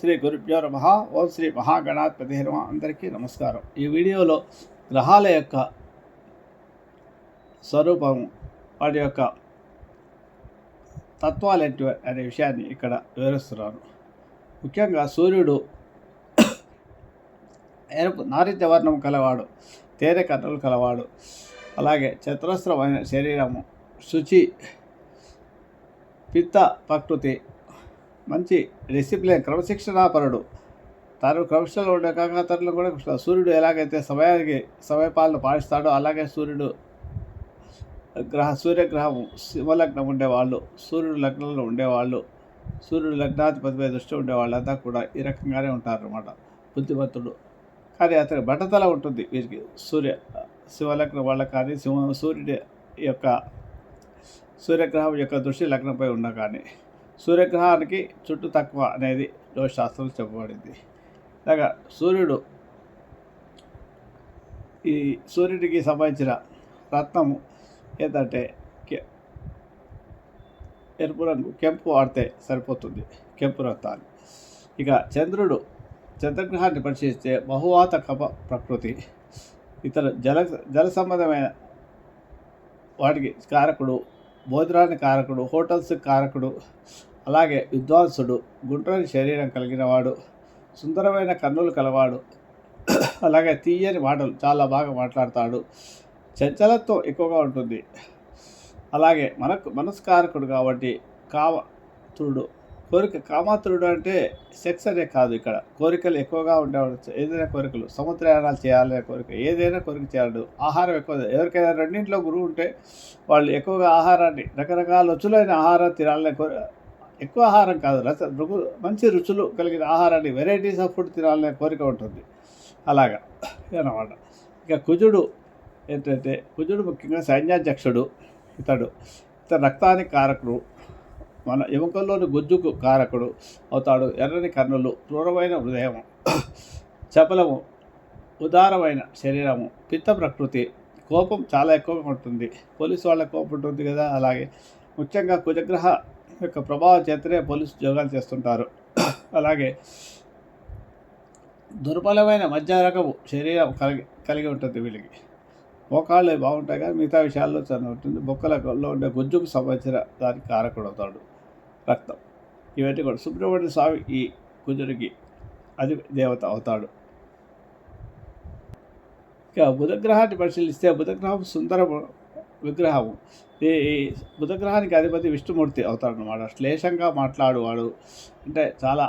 శ్రీ గురుభ్యో నమ. ఓం శ్రీ మహాగణాధిపతి నమ. అందరికీ నమస్కారం. ఈ వీడియోలో గ్రహాల యొక్క స్వరూపం వాటి యొక్క తత్వాలు ఏంటి అనే విషయాన్ని ఇక్కడ వివరిస్తున్నాను ముఖ్యంగా సూర్యుడు ఎరుపు నారిత్య వర్ణం కలవాడు తేనె కన్నులు కలవాడు అలాగే చతురస్రమైన శరీరము శుచి పిత్త ప్రకృతి మంచి డిసిప్లిన్ క్రమశిక్షణాపరుడు. తను క్రమశిక్షణలో ఉండే కాక కాకతరులు కూడా సూర్యుడు ఎలాగైతే సమయానికి సమయపాలన పాటిస్తాడో అలాగే సూర్యుడు గ్రహ సూర్యగ్రహం సింహలగ్నం ఉండేవాళ్ళు సూర్యుడు లగ్నంలో ఉండేవాళ్ళు సూర్యుడు లగ్నాధిపతిపై దృష్టి ఉండే వాళ్ళంతా కూడా ఈ రకంగానే ఉంటారనమాట బుద్ధిమంతుడు. కానీ అతని బట్టతల ఉంటుంది వీరికి. సూర్య శివలగ్నం వాళ్ళ కానీ శివ సూర్యుడి యొక్క సూర్యగ్రహం యొక్క దృష్టి లగ్నంపై ఉన్నా కానీ. సూర్యగ్రహానికి చుట్టూ తక్కువ అనేది శాస్త్రం చెప్పబడింది. అలాగా సూర్యుడు ఈ సూర్యుడికి సంబంధించిన రత్నము ఏంటంటే ఎరుపు రంగు కెంపు వాడితే సరిపోతుంది కెంపు రత్నాన్ని ఇక చంద్రుడు చంద్రగ్రహాన్ని పరిశీలిస్తే బహువాత కప ప్రకృతి. ఇతర జల జల సంబంధమైన వాటికి కారకుడు భోజనానికి కారకుడు హోటల్స్ కారకుడు అలాగే విద్వాంసుడు గుండ్రని శరీరం కలిగిన వాడు సుందరమైన కన్నులు కలవాడు. అలాగే తీయని మాటలు చాలా బాగా మాట్లాడతాడు. చంచలత్వం ఎక్కువగా ఉంటుంది. అలాగే మనకు మనస్కారకుడు కాబట్టి కామతుడు. కోరిక కామాతుడు అంటే సెక్స్ అనే కాదు ఇక్కడ. కోరికలు ఎక్కువగా ఉండేవాడు ఏదైనా కోరికలు సముద్రయానాలు చేయాలనే కోరిక ఏదైనా కోరిక చేయాలి ఆహారం ఎక్కువ ఎవరికైనా రెండింటిలో గురువు ఉంటే వాళ్ళు ఎక్కువగా ఆహారాన్ని రకరకాల రుచులైన ఆహారం తినాలనే కోరిక ఎక్కువ ఆహారం కాదు. రస రుగు మంచి రుచులు కలిగిన ఆహారాన్ని వెరైటీస్ ఆఫ్ ఫుడ్ తినాలనే కోరిక ఉంటుంది. అలాగా. అనమాట ఇక కుజుడు ఏంటంటే కుజుడు ముఖ్యంగా సైన్యాధ్యక్షుడు ఇతడు. ఇతడు రక్తానికి కారకుడు. మన ఎముకల్లోని గుజ్జుకు కారకుడు అవుతాడు. ఎర్రని కన్నులు క్రూరమైన హృదయం చపలము ఉదారమైన శరీరము పిత్త ప్రకృతి కోపం చాలా ఎక్కువగా ఉంటుంది. పోలీసు వాళ్ళ కోపం ఉంటుంది కదా అలాగే. ముఖ్యంగా కుజగ్రహ యొక్క ప్రభావం చేతనే పోలీసు ఉద్యోగాలు చేస్తుంటారు. అలాగే దుర్బలమైన మధ్య రకము శరీరం కలిగి కలిగి ఉంటుంది వీళ్ళకి. మోకాళ్ళు బాగుంటాయి కానీ మిగతా విషయాల్లో చాలా ఉంటుంది. బొక్కలలో ఉండే గుజ్జుకు సంబంధించిన దానికి కారకుడవుతాడు రక్తం. ఇవన్నీ కూడా సుబ్రహ్మణ్య స్వామి ఈ కుజుడికి అది దేవత అవుతాడు. ఇక బుధగ్రహాన్ని పరిశీలిస్తే బుధగ్రహం సుందరము విగ్రహము. ఈ బుధగ్రహానికి అధిపతి విష్ణుమూర్తి అవుతాడు అన్నమాట. శ్లేషంగా మాట్లాడువాడు. అంటే చాలా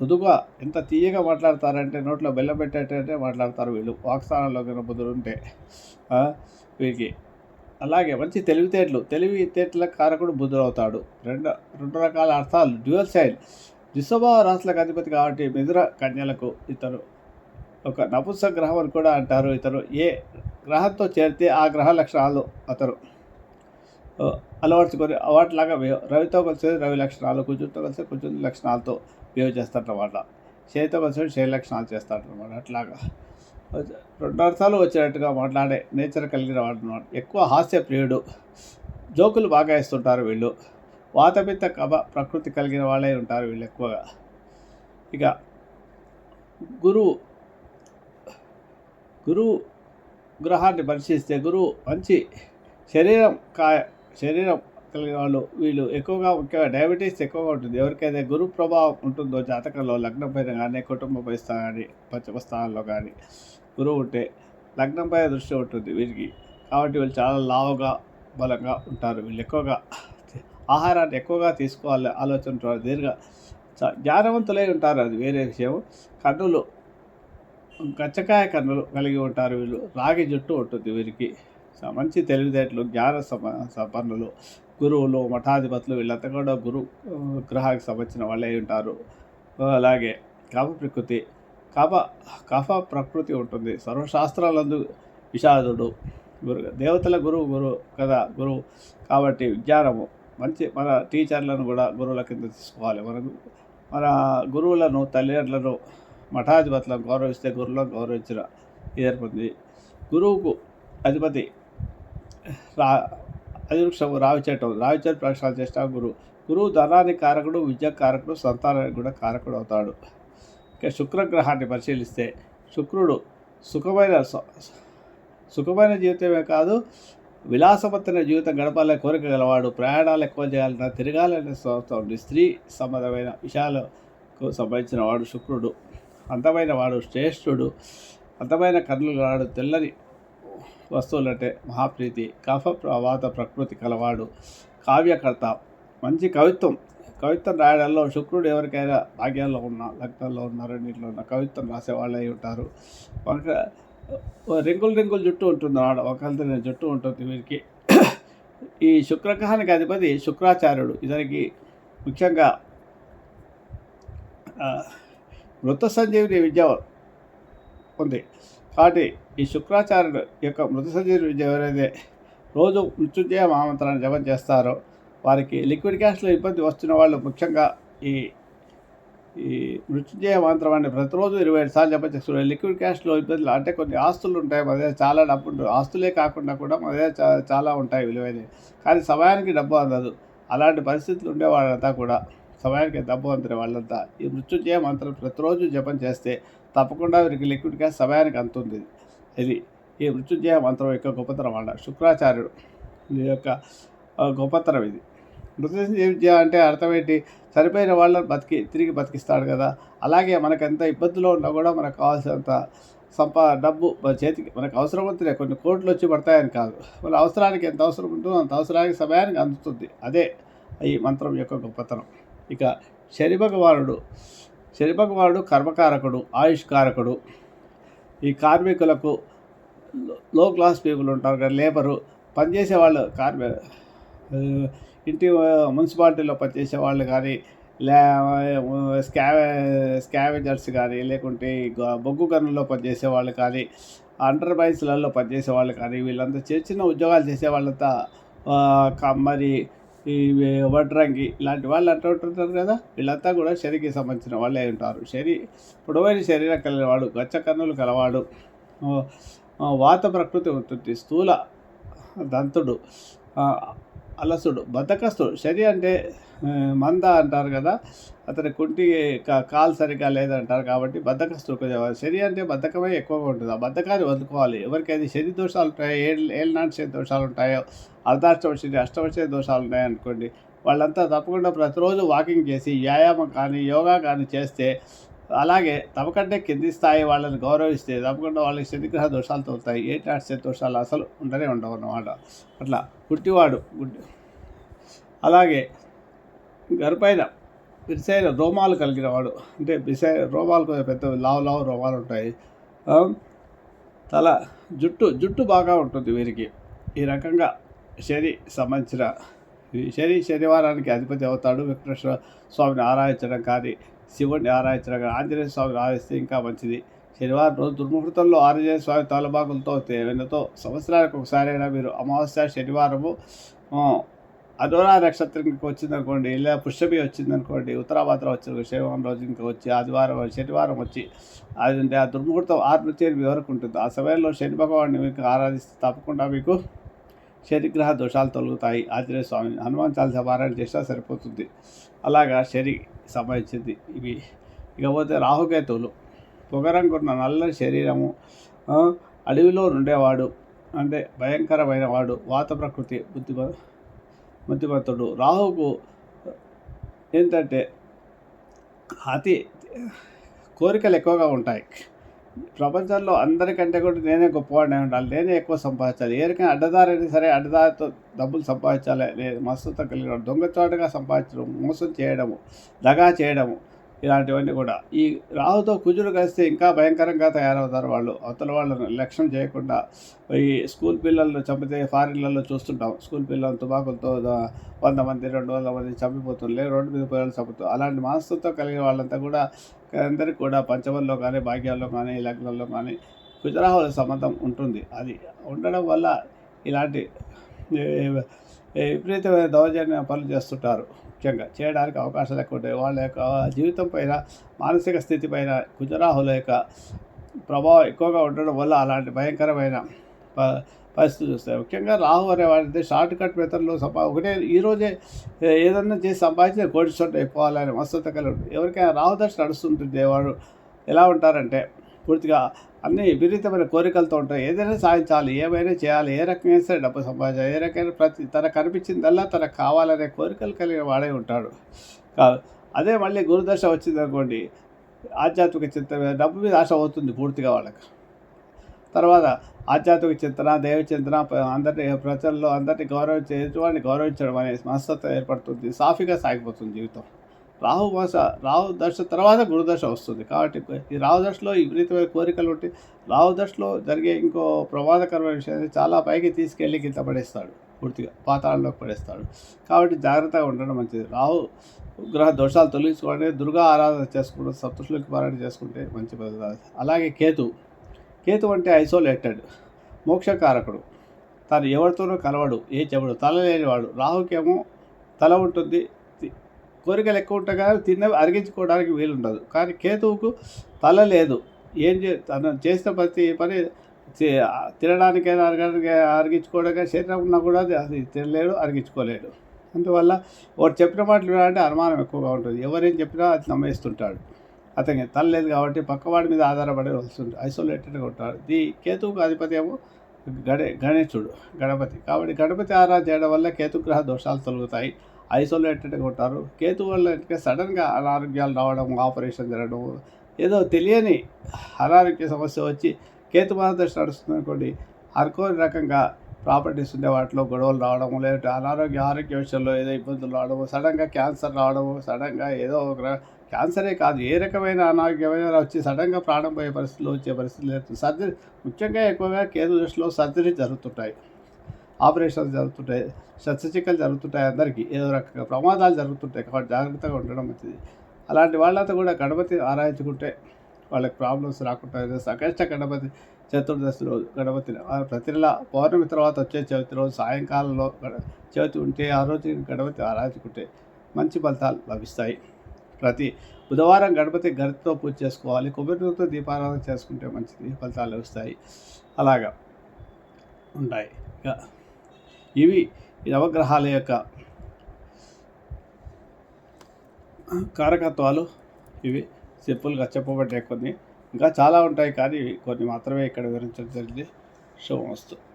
మృదుగా ఎంత తీయగా మాట్లాడతారంటే నోట్లో బెల్లం పెట్టేటంటే మాట్లాడతారు వీళ్ళు. వాక్స్థానంలో కనుక బుధుడుంటే వీరికి. అలాగే మంచి తెలివితేటలు. తెలివితేటల కారకుడు బుధుడవుతాడు రెండు రెండు రకాల అర్థాలు. డ్యూయల్ సైడ్ దుస్వభావ రాశులకు అధిపతి కాబట్టి మిథున కన్యలకు ఇతను ఒక నపుంస గ్రహం అని కూడా అంటారు ఇతను ఏ గ్రహంతో చేరితే ఆ గ్రహ లక్షణాలు అతను అలవర్చుకొని వాటిలాగా రవితో కలిసి రవి లక్షణాలు కుజుతో కలిసి కుజుని లక్షణాలతో బిహేవ్ చేస్తారన్నమాట చేతితో కలిసి శైలి లక్షణాలు చేస్తారన్నమాట అట్లాగా. రెండు అర్థాలు వచ్చేటట్టుగా మాట్లాడే నేచర్ కలిగిన వాడు అన్నమాట. ఎక్కువ హాస్య ప్రియుడు జోకులు బాగా వేస్తుంటారు వీళ్ళు. వాతపిత్త కబ ప్రకృతి కలిగిన వాళ్ళే ఉంటారు వీళ్ళు ఎక్కువగా. ఇక గురువు గురువు గ్రహాన్ని పరిశీలిస్తే గురువు మంచి శరీరం కాయ శరీరం కలిగిన వాళ్ళు వీళ్ళు ఎక్కువగా ముఖ్యంగా డయాబెటీస్ ఎక్కువగా ఉంటుంది. ఎవరికైతే గురు ప్రభావం ఉంటుందో జాతకంలో లగ్నం పైన కానీ కుటుంబపై స్థానం కానీ పంచమ స్థానంలో కానీ గురువు ఉంటే లగ్నంపై దృష్టి ఉంటుంది వీరికి. కాబట్టి వీళ్ళు చాలా లావుగా బలంగా ఉంటారు. వీళ్ళు ఎక్కువగా ఆహారాన్ని ఎక్కువగా తీసుకోవాలి ఆలోచన ఉంటారు. దీర్ఘ జ్ఞానవంతులై ఉంటారు. అది వేరే విషయం. కన్నులు గచ్చకాయ కన్నులు కలిగి ఉంటారు వీళ్ళు. రాగి జుట్టు ఉంటుంది వీరికి. మంచి తెలివితేటలు జ్ఞాన సమ సంపన్నులు గురువులు మఠాధిపతులు వీళ్ళంతా కూడా గురు గ్రహానికి సంబంధించిన వాళ్ళే ఉంటారు. అలాగే కఫ ప్రకృతి కఫ కఫ ప్రకృతి ఉంటుంది. సర్వశాస్త్రాలందు విషాదుడు గురు దేవతల గురువు గురువు కదా గురువు. కాబట్టి విజ్ఞానము మంచి మన టీచర్లను కూడా గురువుల కింద తీసుకోవాలి. మన మన గురువులను తల్లిదండ్రులను మఠాధిపతులను గౌరవిస్తే గురువులను గౌరవించిన ఏర్పడింది. గురువుకు అధిపతి రా అధివృక్షము రావి చెట్టు రావి చెట్టు ప్రక్షాళన చేసిన గురువు గురువు ధనానికి కారకుడు విద్య కారకుడు సంతానానికి కూడా కారకుడు అవుతాడు. ఇక శుక్రగ్రహాన్ని పరిశీలిస్తే శుక్రుడు సుఖమైన సుఖమైన జీవితమే కాదు విలాసవంతమైన జీవితం గడపాలనే కోరిక గలవాడు ప్రయాణాలు ఎక్కువ చేయాలన్నా తిరగాలనే స్వస్థం ఉంది స్త్రీ సంబంధమైన విషయాలకు సంబంధించిన వాడు శుక్రుడు. అందమైన వాడు శ్రేష్ఠుడు. అందమైన కన్నులు వాడు తెల్లని వస్తువులంటే మహాప్రీతి కఫ ప్రవాత ప్రకృతి కలవాడు కావ్యకర్త మంచి కవిత్వం. కవిత్వం రాయడంలో శుక్రుడు ఎవరికైనా భాగ్యాల్లో ఉన్న లగ్నంలో ఉన్న రెండింటిలో ఉన్న కవిత్వం రాసేవాళ్ళు అయి ఉంటారు. ఒక రింగులు రింగులు జుట్టు ఉంటుంది ఆడ ఒకరితో జుట్టు ఉంటుంది వీరికి. ఈ శుక్రగ్రహానికి అధిపతి శుక్రాచార్యుడు. ఇతనికి ముఖ్యంగా మృత సంజీవిని విద్య ఉంది. కాబట్టి ఈ శుక్రాచార్యుడు యొక్క మృత శరీరం ఎవరైతే రోజు మృత్యుంజయ మహామంత్రాన్ని జపం చేస్తారో వారికి లిక్విడ్ క్యాష్లో ఇబ్బంది వస్తున్న వాళ్ళు ముఖ్యంగా ఈ ఈ మృత్యుంజయ మంత్రం ప్రతిరోజు ఇరవై ఐదు సార్లు జపం చేస్తున్నారు లిక్విడ్ క్యాష్లో ఇబ్బందులు అంటే కొన్ని ఆస్తులు ఉంటాయి. మన దగ్గర చాలా డబ్బు ఉంటుంది ఆస్తులే కాకుండా కూడా మన దగ్గర చాలా ఉంటాయి విలువైనవి. కానీ సమయానికి డబ్బు అందదు. అలాంటి పరిస్థితులు ఉండే వాళ్ళంతా కూడా సమయానికి డబ్బు అందుతున్న వాళ్ళంతా ఈ మృత్యుంజయ మంత్రం ప్రతిరోజు జపం చేస్తే తప్పకుండా వీరికి లిక్విడ్ క్యాష్ సమయానికి అందుతుంది ఇది ఈ మృత్యుంజయ మంత్రం యొక్క గొప్పతనం అన్న శుక్రాచార్యుడు. ఈ యొక్క గొప్పతనం ఇది. మృత్యుంజయ అంటే అర్థం ఏంటి? చనిపోయిన వాళ్ళని బతికి తిరిగి బతికిస్తాడు కదా. అలాగే మనకు ఎంత ఇబ్బందులో ఉన్నా కూడా మనకు కావాల్సినంత సంపా డబ్బు మన చేతికి మనకు అవసరం ఉంటే కొన్ని కోట్లు వచ్చి పడతాయని కాదు. మన అవసరానికి ఎంత అవసరం ఉంటుందో అంత అవసరానికి సమయానికి అందుతుంది. అదే ఈ మంత్రం యొక్క గొప్పతనం. ఇక శని భగవానుడు శని భగవానుడు కర్మకారకుడు ఆయుష్కారకుడు. ఈ కార్మికులకు లో- క్లాస్ పీపుల్ ఉంటారు కదా లేబరు పనిచేసే వాళ్ళు కార్మి ఇంటి మున్సిపాలిటీలో పనిచేసే వాళ్ళు కానీ లే స్కావే స్కావెంజర్స్ కానీ లేకుంటే గ- బొగ్గు గనుల్లో పనిచేసే వాళ్ళు కానీ అండర్మైన్స్లలో పనిచేసే వాళ్ళు కానీ వీళ్ళంతా చిన్న చిన్న ఉద్యోగాలు చేసే వాళ్ళంతా మరి ఈ వడ్రంగి ఇలాంటి వాళ్ళు అట్లా ఉంటుంటారు కదా వీళ్ళంతా కూడా శనికి సంబంధించిన వాళ్ళే ఉంటారు. శని పొడవైన శరీరం కలవాడు గచ్చ కన్నులు కలవాడు వాత ప్రకృతి ఉంటుంది స్థూల దంతుడు అలసుడు బద్ధకస్తుడు. శని అంటే మంద అంటారు కదా అతని కుంటి కాలు సరిగ్గా లేదంటారు కాబట్టి బద్ధకస్తుడు కొంచెం శని అంటే బద్ధకమే ఎక్కువగా ఉంటుంది. ఆ బద్ధకాన్ని వదులుకోవాలి. ఎవరికైతే శని దోషాలు ఉంటాయో ఏళ్ళు ఏళ్ళనాటి శని దోషాలు ఉంటాయో అర్ధాష్టమ శని అష్టమ శని దోషాలు ఉన్నాయనుకోండి వాళ్ళంతా తప్పకుండా ప్రతిరోజు వాకింగ్ చేసి వ్యాయామం కానీ యోగా కానీ చేస్తే అలాగే తమకంటే కింది స్థాయి వాళ్ళని గౌరవిస్తే తప్పకుండా వాళ్ళకి శనిగ్రహ దోషాలు తోలుతాయి. ఏ శని దోషాలు అసలు ఉండనే ఉండవు అన్నమాట. అట్లా గుడ్డివాడు గుడ్డి అలాగే గర్భైన బిరిసైన రోమాలు కలిగిన వాడు. అంటే బిసై రోమాలు కొంచెం పెద్ద లావు లావు రోమాలు ఉంటాయి. తల జుట్టు జుట్టు బాగా ఉంటుంది వీరికి. ఈ రకంగా శని సంబంధించిన శని శనివారానికి అధిపతి అవుతాడు. వెంకటేశ్వర స్వామిని ఆరాధించడం కానీ శివుడిని ఆరాధించడం కానీ ఆంజనేయ స్వామిని ఆరాధిస్తే ఇంకా మంచిది. శనివారం రోజు దుర్ముహూర్తంలో ఆంజనేయ స్వామి తలబాకులతో వెన్నతో సంవత్సరానికి ఒకసారైనా మీరు అమావాస్య శనివారము ఆ, నక్షత్రం ఇంకా వచ్చిందనుకోండి లేదా పుష్యమి వచ్చిందనుకోండి ఉత్తరాభాద్ర వచ్చిన శనివారం రోజు ఇంకా వచ్చి ఆదివారం శనివారం వచ్చి అది అంటే ఆ దుర్ముహూర్తం ఆరు నుంచి ఎనిమిది వరకు ఉంటుంది. ఆ సమయంలో శని భగవాన్ని మీకు ఆరాధిస్తే తప్పకుండా మీకు శనిగ్రహ దోషాలు తొలుగుతాయి. ఆంజనేయ స్వామి హనుమాన్ చాలీసా పారాయణ చేసినా సరిపోతుంది. అలాగా శని సంబంధించింది ఇవి ఇకపోతే రాహుకేతువులు. పొగరంగున్న నల్లని శరీరము అడవిలో ఉండేవాడు అంటే భయంకరమైన వాడు వాత ప్రకృతి బుద్ధి బుద్ధిమంతుడు రాహుకు ఏంటంటే అతి కోరికలు ఎక్కువగా ఉంటాయి. ప్రపంచంలో అందరికంటే కూడా నేనే గొప్పవాడిని ఉండాలి. నేనే ఎక్కువ సంపాదించాలి. ఎవరికైనా అడ్డదారైనా సరే అడ్డదారితో డబ్బులు సంపాదించాలి. లేదు మస్తుత కలిగిన దొంగచాటుగా సంపాదించడం మోసం చేయడము దగా చేయడము. ఇలాంటివన్నీ కూడా. ఈ రాహుతో కుజుడు కలిస్తే ఇంకా భయంకరంగా తయారవుతారు వాళ్ళు. అవతల వాళ్ళను లక్ష్యం చేయకుండా ఈ స్కూల్ పిల్లలను చంపితే ఫారిన్లలో చూస్తుంటాం. స్కూల్ పిల్లలు తుపాకులతో వంద మంది రెండు వందల మంది చంపిపోతుండే రోడ్డు మీద పిల్లలు చంపుతూ అలాంటి మనస్తత్వం కలిగిన వాళ్ళంతా కూడా అందరికీ కూడా పంచమంలో కానీ భాగ్యాల్లో కానీ లగ్నంలో కానీ కుజరాహుల సంబంధం ఉంటుంది. అది ఉండడం వల్ల ఇలాంటి విపరీతమైన దౌర్జన్య పనులు చేస్తుంటారు. ముఖ్యంగా చేయడానికి అవకాశాలు ఎక్కువ ఉంటాయి. వాళ్ళ యొక్క జీవితం పైన మానసిక స్థితి పైన కుజరాహుల యొక్క ప్రభావం ఎక్కువగా ఉండడం వల్ల అలాంటి భయంకరమైన ప- పరిస్థితులు వస్తాయి. ముఖ్యంగా రాహు అనే వాడితే షార్ట్ కట్ మెథడ్లో సంపా ఒకటే ఈరోజే ఏదన్నా చేసి సంపాదించి కోటీశ్వరుడు అయిపోవాలని మస్తత కలిగి ఎవరికైనా రాహు దర్శనం నడుస్తుంటుంది వాడు ఎలా ఉంటారంటే పూర్తిగా అన్ని విపరీతమైన కోరికలతో ఉంటాయి. ఏదైనా సాధించాలి ఏమైనా చేయాలి ఏ రకంగా సరే డబ్బు సంపాదించాలి ఏ రకమైన ప్రతి తన కనిపించిందల్లా తనకు కావాలనే కోరికలు కలిగిన వాడే ఉంటాడు. కాదు అదే మళ్ళీ గురుదశ వచ్చిందనుకోండి ఆధ్యాత్మిక చింతన డబ్బు మీద ఆశ అవుతుంది పూర్తిగా వాళ్ళకి. తర్వాత ఆధ్యాత్మిక చింతన దైవ చింతన అందరినీ అందరిని ప్రజల్లో అందరినీ గౌరవించే ఎదుటివాడిని గౌరవించడం అనే మనస్తత్వం ఏర్పడుతుంది. సాఫీగా సాగిపోతుంది జీవితం. రాహు మాస రాహు దశ తర్వాత గురుదశ వస్తుంది. కాబట్టి ఈ రాహు దశలో ఈ విపరీతమైన కోరికలు ఉంటే రాహు దశలో జరిగే ఇంకో ప్రమాదకరమైన విషయాన్ని చాలా పైకి తీసుకెళ్ళి కింద పడేస్తాడు. పూర్తిగా పాతాళంలోకి పడేస్తాడు. కాబట్టి జాగ్రత్తగా ఉండడం మంచిది. రాహు గ్రహ దోషాలు తొలగించుకోండి దుర్గా ఆరాధన చేసుకుంటూ సప్తశులకి పారాయణ చేసుకుంటే మంచి అలాగే కేతు కేతు అంటే ఐసోలేటెడ్ మోక్షకారకుడు. తను ఎవరితోనూ కలవడు ఏ చెబడు తల లేనివాడు. రాహుకేమో తల ఉంటుంది కోరికలు ఎక్కువ ఉంటాయి కానీ తిన్నవి అరిగించుకోవడానికి వీలుండదు. కానీ కేతువుకు తల లేదు. ఏం చే తను చేసిన ప్రతి పని తినడానికైనా అరగడానికి అరిగించుకోవడానికి శరీరం ఉన్నా కూడా అది- తినలేడు అరిగించుకోలేడు. అందువల్ల వాడు చెప్పిన మాటలు వినాలంటే అనుమానం ఎక్కువగా ఉంటుంది. ఎవరేం చెప్పినా అది నమ్మేస్తుంటాడు. అతనికి తల లేదు కాబట్టి పక్కవాడి మీద ఆధారపడి వస్తుంది ఐసోలేటెడ్గా ఉంటాడు. ఈ కేతువుకు అధిపతి ఏమో గణే గణేశుడు గణపతి. కాబట్టి గణపతి ఆరాధన చేయడం వల్ల కేతుగ్రహ దోషాలు తొలుగుతాయి. ఐసోలేటెడ్గా ఉంటారు. కేతు వల్ల సడన్గా అనారోగ్యాలు రావడం ఆపరేషన్ జరగడం ఏదో తెలియని అనారోగ్య సమస్య వచ్చి కేతు మహాదశ నడుస్తుంది అనుకోండి అనుకోని రకంగా ప్రాపర్టీస్ ఉండే వాటిలో గొడవలు రావడము లేదంటే అనారోగ్య ఆరోగ్య విషయంలో ఏదో ఇబ్బందులు రావడము సడన్గా క్యాన్సర్ రావడము సడన్గా ఏదో ఒక క్యాన్సరే కాదు ఏ రకమైన అనారోగ్యమైన వచ్చి సడన్గా ప్రాణం పోయే పరిస్థితులు వచ్చే పరిస్థితులు లేదు. సర్జరీ ముఖ్యంగా ఎక్కువగా కేతు దృష్టిలో సర్జరీ జరుగుతుంటాయి. ఆపరేషన్స్ జరుగుతుంటాయి శస్త్రచికలు జరుగుతుంటాయి అందరికీ. ఏదో రకంగా ప్రమాదాలు జరుగుతుంటాయి కాబట్టి జాగ్రత్తగా ఉండడం మంచిది. అలాంటి వాళ్ళంతా కూడా గణపతి ఆరాధించుకుంటే వాళ్ళకి ప్రాబ్లమ్స్ రాకుండా సకష్ట గణపతి చతుర్దశి రోజు గణపతి ప్రతి నెల పౌర్ణమి తర్వాత వచ్చే చవితి రోజు సాయంకాలంలో చవితి ఉంటే ఆ రోజు గణపతి ఆరాధించుకుంటే మంచి ఫలితాలు లభిస్తాయి. ప్రతి బుధవారం గణపతి గరితో పూజ చేసుకోవాలి కొబ్బరితో దీపారాధన చేసుకుంటే మంచిది ఫలితాలు లభిస్తాయి. అలాగా. ఉంటాయి. ఇక ఇవి ఈ నవగ్రహాల యొక్క కారకత్వాలు. ఇవి సింపుల్గా చెప్పబడ్డాయి కొన్ని. ఇంకా చాలా ఉంటాయి కానీ కొన్ని మాత్రమే ఇక్కడ వివరించడం జరిగింది. శుభమస్తు.